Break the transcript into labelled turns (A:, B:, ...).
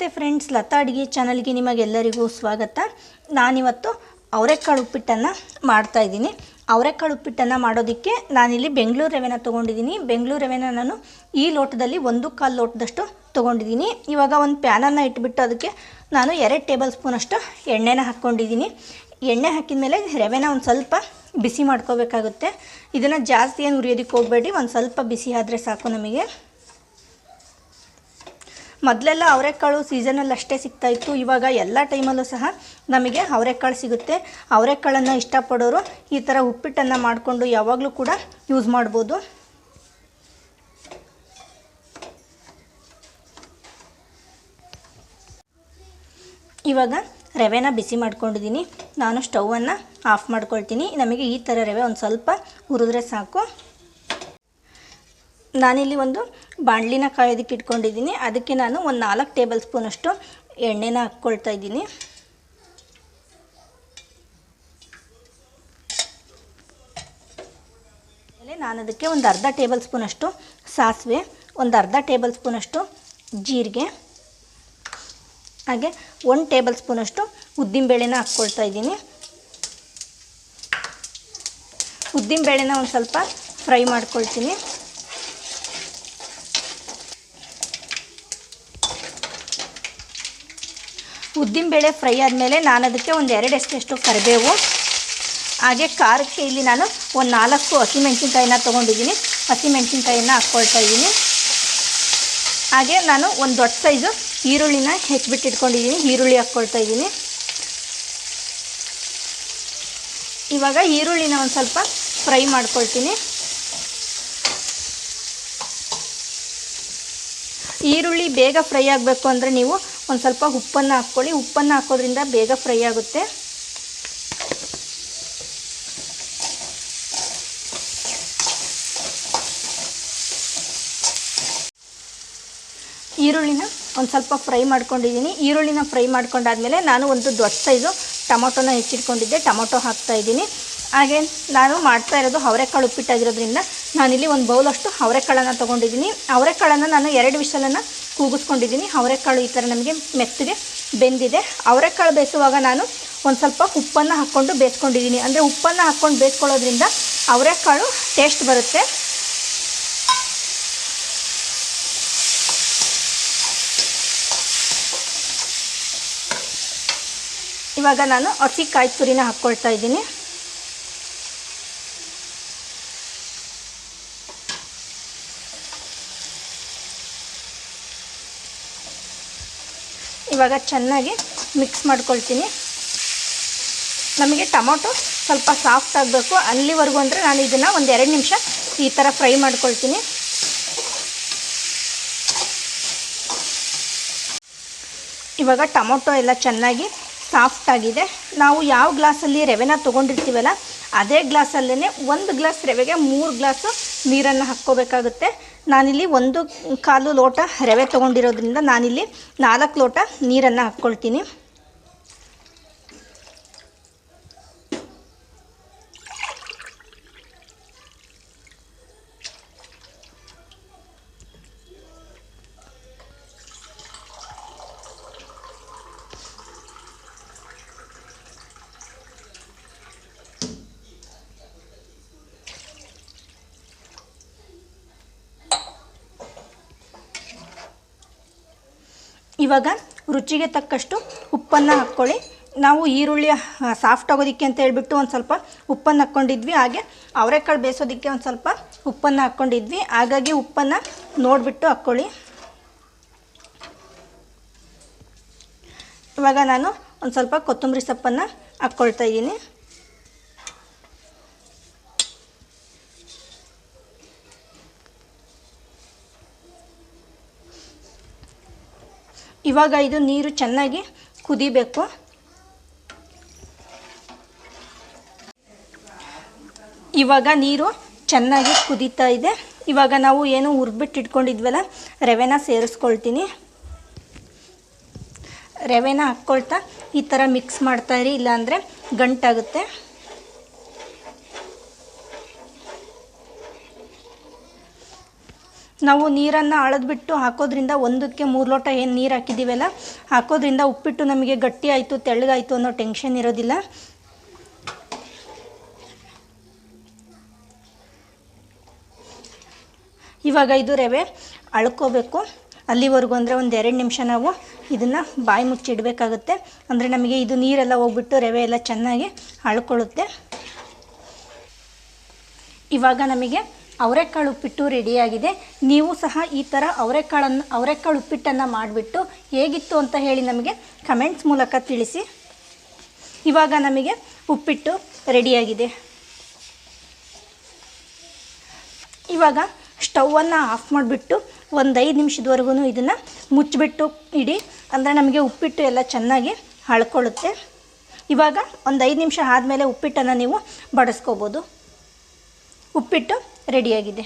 A: ನಮಸ್ತೆ ಫ್ರೆಂಡ್ಸ್ ಲತಾ ಅಡುಗೆ ಚಾನಲ್ಗೆ ನಿಮಗೆಲ್ಲರಿಗೂ ಸ್ವಾಗತ. ನಾನಿವತ್ತು ಅವರೆಕಾಳು ಉಪ್ಪಿಟ್ಟನ್ನು ಮಾಡ್ತಾಯಿದ್ದೀನಿ ಅವರೆಕಾಳು ಉಪ್ಪಿಟ್ಟನ್ನು ಮಾಡೋದಕ್ಕೆ ನಾನಿಲ್ಲಿ ಬೆಂಗಳೂರು ರವೆನ ತೊಗೊಂಡಿದ್ದೀನಿ. ಬೆಂಗಳೂರು ರವೆನ ನಾನು ಈ ಲೋಟದಲ್ಲಿ ಒಂದು ಕಾಲು ಲೋಟದಷ್ಟು ತೊಗೊಂಡಿದ್ದೀನಿ. ಇವಾಗ ಒಂದು ಪ್ಯಾನನ್ನು ಇಟ್ಬಿಟ್ಟು ಅದಕ್ಕೆ ನಾನು ಎರಡು ಟೇಬಲ್ ಸ್ಪೂನಷ್ಟು ಎಣ್ಣೆನ ಹಾಕ್ಕೊಂಡಿದ್ದೀನಿ. ಎಣ್ಣೆ ಹಾಕಿದ ಮೇಲೆ ರವೆನ ಒಂದು ಸ್ವಲ್ಪ ಬಿಸಿ ಮಾಡ್ಕೋಬೇಕಾಗುತ್ತೆ. ಇದನ್ನು ಜಾಸ್ತಿ ಏನು ಉರಿಯೋದಕ್ಕೆ ಹೋಗಬೇಡಿ, ಒಂದು ಸ್ವಲ್ಪ ಬಿಸಿ ಆದರೆ ಸಾಕು ನಮಗೆ. ಮೊದಲೆಲ್ಲ ಅವರೆಕಾಳು ಸೀಸನಲ್ಲಿ ಅಷ್ಟೇ ಸಿಗ್ತಾ ಇತ್ತು. ಇವಾಗ ಎಲ್ಲ ಟೈಮಲ್ಲೂ ಸಹ ನಮಗೆ ಅವರೆಕಾಳು ಸಿಗುತ್ತೆ. ಅವರೆಕಾಳನ್ನು ಇಷ್ಟಪಡೋರು ಈ ಥರ ಉಪ್ಪಿಟ್ಟನ್ನು ಮಾಡಿಕೊಂಡು ಯಾವಾಗಲೂ ಕೂಡ ಯೂಸ್ ಮಾಡ್ಬೋದು. ಇವಾಗ ರವೆನ ಬಿಸಿ ಮಾಡ್ಕೊಂಡಿದ್ದೀನಿ. ನಾನು ಸ್ಟವನ್ನು ಆಫ್ ಮಾಡ್ಕೊಳ್ತೀನಿ. ನಮಗೆ ಈ ಥರ ರವೆ ಒಂದು ಸ್ವಲ್ಪ ಹುರಿದ್ರೆ ಸಾಕು. ನಾನಿಲ್ಲಿ ಒಂದು ಬಾಣಲಿನ ಕಾಯೋದಕ್ಕೆ ಇಟ್ಕೊಂಡಿದ್ದೀನಿ. ಅದಕ್ಕೆ ನಾನು ಒಂದು ನಾಲ್ಕು ಟೇಬಲ್ ಸ್ಪೂನಷ್ಟು ಎಣ್ಣೆನ ಹಾಕ್ಕೊಳ್ತಾ ಇದ್ದೀನಿ. ನಾನು ಅದಕ್ಕೆ ಒಂದು ಅರ್ಧ ಟೇಬಲ್ ಸ್ಪೂನಷ್ಟು ಸಾಸಿವೆ, ಒಂದು ಅರ್ಧ ಟೇಬಲ್ ಸ್ಪೂನಷ್ಟು ಜೀರಿಗೆ, ಹಾಗೆ ಒಂದು ಟೇಬಲ್ ಸ್ಪೂನಷ್ಟು ಉದ್ದಿನಬೇಳೆನ ಹಾಕ್ಕೊಳ್ತಾ ಇದ್ದೀನಿ. ಉದ್ದಿನಬೇಳೆನ ಒಂದು ಸ್ವಲ್ಪ ಫ್ರೈ ಮಾಡ್ಕೊಳ್ತೀನಿ. ಉದ್ದಿನಬೇಳೆ ಫ್ರೈ ಆದಮೇಲೆ ನಾನು ಅದಕ್ಕೆ ಒಂದು ಎರಡು ಕರಿಬೇವು, ಹಾಗೆ ಖಾರಕ್ಕೆ ಇಲ್ಲಿ ನಾನು ಒಂದು ನಾಲ್ಕು ಹಸಿಮೆಣ್ಸಿನ್ಕಾಯಿನ ತೊಗೊಂಡಿದ್ದೀನಿ. ಹಸಿಮೆಣ್ಸಿನ್ಕಾಯಿನ ಹಾಕ್ಕೊಳ್ತಾ ಇದ್ದೀನಿ. ಹಾಗೆ ನಾನು ಒಂದು ದೊಡ್ಡ ಸೈಜು ಈರುಳ್ಳಿನ ಹೆಚ್ಚಿಬಿಟ್ಟು ಇಟ್ಕೊಂಡಿದ್ದೀನಿ ಈರುಳ್ಳಿ ಹಾಕ್ಕೊಳ್ತಾ ಇದ್ದೀನಿ. ಇವಾಗ ಈರುಳ್ಳಿನ ಒಂದು ಸ್ವಲ್ಪ ಫ್ರೈ ಮಾಡ್ಕೊಳ್ತೀನಿ. ಈರುಳ್ಳಿ ಬೇಗ ಫ್ರೈ ಆಗಬೇಕು ಅಂದರೆ ನೀವು ಒಂದು ಸ್ವಲ್ಪ ಉಪ್ಪನ್ನು ಹಾಕ್ಕೊಳ್ಳಿ. ಉಪ್ಪನ್ನು ಹಾಕೋದ್ರಿಂದ ಬೇಗ ಫ್ರೈ ಆಗುತ್ತೆ. ಈರುಳ್ಳಿನ ಒಂದು ಸ್ವಲ್ಪ ಫ್ರೈ ಮಾಡ್ಕೊಂಡಿದ್ದೀನಿ. ಈರುಳ್ಳಿನ ಫ್ರೈ ಮಾಡ್ಕೊಂಡಾದ್ಮೇಲೆ ನಾನು ಒಂದು ದೊಡ್ಡ ಸೈಜು ಟೊಮೊಟೊನ ಹೆಚ್ಚಿಟ್ಕೊಂಡಿದ್ದೆ. ಟೊಮೊಟೊ ಹಾಕ್ತಾ ಇದ್ದೀನಿ. ಹಾಗೆ ನಾನು ಮಾಡ್ತಾ ಇರೋದು ಅವರೆಕಾಳು ಉಪ್ಪಿಟ್ಟಾಗಿರೋದ್ರಿಂದ ನಾನಿಲ್ಲಿ ಒಂದು ಬೌಲಷ್ಟು ಅವರೆಕಾಳನ್ನು ತೊಗೊಂಡಿದ್ದೀನಿ. ಅವರೆಕಾಳನ್ನು ನಾನು ಎರಡು ವಿಷಲನ್ನು ಕೂಗಿಸ್ಕೊಂಡಿದ್ದೀನಿ. ಅವರೆಕಾಳು ಈ ಥರ ನಮಗೆ ಮೆತ್ತಗೆ ಬೆಂದಿದೆ. ಅವರೆಕಾಳು ಬೇಯಿಸುವಾಗ ನಾನು ಒಂದು ಸ್ವಲ್ಪ ಉಪ್ಪನ್ನು ಹಾಕ್ಕೊಂಡು ಬೇಯಿಸ್ಕೊಂಡಿದ್ದೀನಿ. ಅಂದರೆ ಉಪ್ಪನ್ನು ಹಾಕ್ಕೊಂಡು ಬೇಯಿಸ್ಕೊಳ್ಳೋದ್ರಿಂದ ಅವರೆಕಾಳು ಟೇಸ್ಟ್ ಬರುತ್ತೆ. ಇವಾಗ ನಾನು ಹಸಿ ಕಾಯಿ ತುರಿನ ಹಾಕ್ಕೊಳ್ತಾ ಇದ್ದೀನಿ. ಇವಾಗ ಚೆನ್ನಾಗಿ ಮಿಕ್ಸ್ ಮಾಡ್ಕೊಳ್ತೀನಿ. ನಮಗೆ ಟೊಮೊಟೊ ಸ್ವಲ್ಪ ಸಾಫ್ಟ್ ಆಗಬೇಕು. ಅಲ್ಲಿವರೆಗೂ ಅಂದರೆ ನಾನು ಇದನ್ನು ಒಂದು ಎರಡು ನಿಮಿಷ ಈ ಥರ ಫ್ರೈ ಮಾಡ್ಕೊಳ್ತೀನಿ. ಇವಾಗ ಟೊಮೊಟೊ ಎಲ್ಲ ಚೆನ್ನಾಗಿ ಸಾಫ್ಟ್ ಆಗಿದೆ. ನಾವು ಯಾವ ಗ್ಲಾಸಲ್ಲಿ ರವೆನ ತೊಗೊಂಡಿರ್ತೀವಲ್ಲ, ಅದೇ ಗ್ಲಾಸಲ್ಲೇ ಒಂದು ಗ್ಲಾಸ್ ರವೆಗೆ ಮೂರು ಗ್ಲಾಸು ನೀರನ್ನು ಹಾಕ್ಕೋಬೇಕಾಗುತ್ತೆ. ನಾನಿಲ್ಲಿ ಒಂದು ಕಾಲು ಲೋಟ ರವೆ ತೊಗೊಂಡಿರೋದ್ರಿಂದ ನಾನಿಲ್ಲಿ ನಾಲ್ಕು ಲೋಟ ನೀರನ್ನು ಹಾಕ್ಕೊಳ್ತೀನಿ. ಇವಾಗ ರುಚಿಗೆ ತಕ್ಕಷ್ಟು ಉಪ್ಪನ್ನು ಹಾಕ್ಕೊಳ್ಳಿ. ನಾವು ಈರುಳ್ಳಿ ಸಾಫ್ಟ್ ಆಗೋದಕ್ಕೆ ಅಂತ ಹೇಳ್ಬಿಟ್ಟು ಒಂದು ಸ್ವಲ್ಪ ಉಪ್ಪನ್ನು ಹಾಕ್ಕೊಂಡಿದ್ವಿ. ಹಾಗೆ ಅವರೆಕಾಳು ಬೇಯಿಸೋದಕ್ಕೆ ಒಂದು ಸ್ವಲ್ಪ ಉಪ್ಪನ್ನು ಹಾಕ್ಕೊಂಡಿದ್ವಿ. ಹಾಗಾಗಿ ಉಪ್ಪನ್ನು ನೋಡಿಬಿಟ್ಟು ಹಾಕ್ಕೊಳ್ಳಿ. ಇವಾಗ ನಾನು ಒಂದು ಸ್ವಲ್ಪ ಕೊತ್ತಂಬರಿ ಸೊಪ್ಪನ್ನು ಹಾಕ್ಕೊಳ್ತಾ ಇದ್ದೀನಿ. ಇವಾಗ ಇದು ನೀರು ಚೆನ್ನಾಗಿ ಕುದಿಬೇಕು. ಇವಾಗ ನೀರು ಚೆನ್ನಾಗಿ ಕುದೀತಾ ಇದೆ. ಇವಾಗ ನಾವು ಏನು ಹುರ್ಬಿಟ್ಟು ಇಟ್ಕೊಂಡಿದ್ವಲ್ಲ ರವೆನ ಸೇರಿಸ್ಕೊಳ್ತೀನಿ. ರವೆನ ಹಾಕ್ಕೊಳ್ತಾ ಈ ಥರ ಮಿಕ್ಸ್ ಮಾಡ್ತಾಯಿರಿ ಇಲ್ಲಾಂದರೆ ಗಂಟಾಗುತ್ತೆ. ನಾವು ನೀರನ್ನು ಅಳದ್ಬಿಟ್ಟು ಹಾಕೋದ್ರಿಂದ ಒಂದಕ್ಕೆ ಮೂರು ಲೋಟ ಏನು ನೀರು ಹಾಕಿದ್ದೀವಲ್ಲ, ಹಾಕೋದ್ರಿಂದ ಉಪ್ಪಿಟ್ಟು ನಮಗೆ ಗಟ್ಟಿ ಆಯಿತು, ತೆಳ್ಳಗಾಯಿತು ಅನ್ನೋ ಟೆನ್ಷನ್ ಇರೋದಿಲ್ಲ. ಇವಾಗ ಇದು ರವೆ ಅಳ್ಕೋಬೇಕು. ಅಲ್ಲಿವರೆಗೂ ಅಂದರೆ ಒಂದು ಎರಡು ನಿಮಿಷ ನಾವು ಇದನ್ನು ಬಾಯಿ ಮುಚ್ಚಿಡಬೇಕಾಗುತ್ತೆ ಅಂದರೆ ನಮಗೆ ಇದು ನೀರೆಲ್ಲ ಹೋಗ್ಬಿಟ್ಟು ರವೆ ಎಲ್ಲ ಚೆನ್ನಾಗಿ ಅಳ್ಕೊಳ್ಳುತ್ತೆ. ಇವಾಗ ನಮಗೆ ಅವರೆಕಾಳು ಉಪ್ಪಿಟ್ಟು ರೆಡಿಯಾಗಿದೆ. ನೀವು ಸಹ ಈ ಥರ ಅವರೆಕಾಳನ್ನು ಅವರೆಕಾಳು ಉಪ್ಪಿಟ್ಟನ್ನು ಮಾಡಿಬಿಟ್ಟು ಹೇಗಿತ್ತು ಅಂತ ಹೇಳಿ ನಮಗೆ ಕಮೆಂಟ್ಸ್ ಮೂಲಕ ತಿಳಿಸಿ. ಇವಾಗ ನಮಗೆ ಉಪ್ಪಿಟ್ಟು ರೆಡಿಯಾಗಿದೆ. ಇವಾಗ ಸ್ಟವನ್ನು ಆಫ್ ಮಾಡಿಬಿಟ್ಟು ಒಂದು ಐದು ನಿಮಿಷದವರೆಗೂ ಇದನ್ನು ಮುಚ್ಚಿಬಿಟ್ಟು ಇಡಿ. ಅಂದರೆ ನಮಗೆ ಉಪ್ಪಿಟ್ಟು ಎಲ್ಲ ಚೆನ್ನಾಗಿ ಹಳ್ಕೊಳ್ಳುತ್ತೆ. ಇವಾಗ ಒಂದು ಐದು ನಿಮಿಷ ಆದಮೇಲೆ ಉಪ್ಪಿಟ್ಟನ್ನು ನೀವು ಬಡಿಸ್ಕೋಬೋದು. ಉಪ್ಪಿಟ್ಟು ರೆಡಿಯಾಗಿದೆ.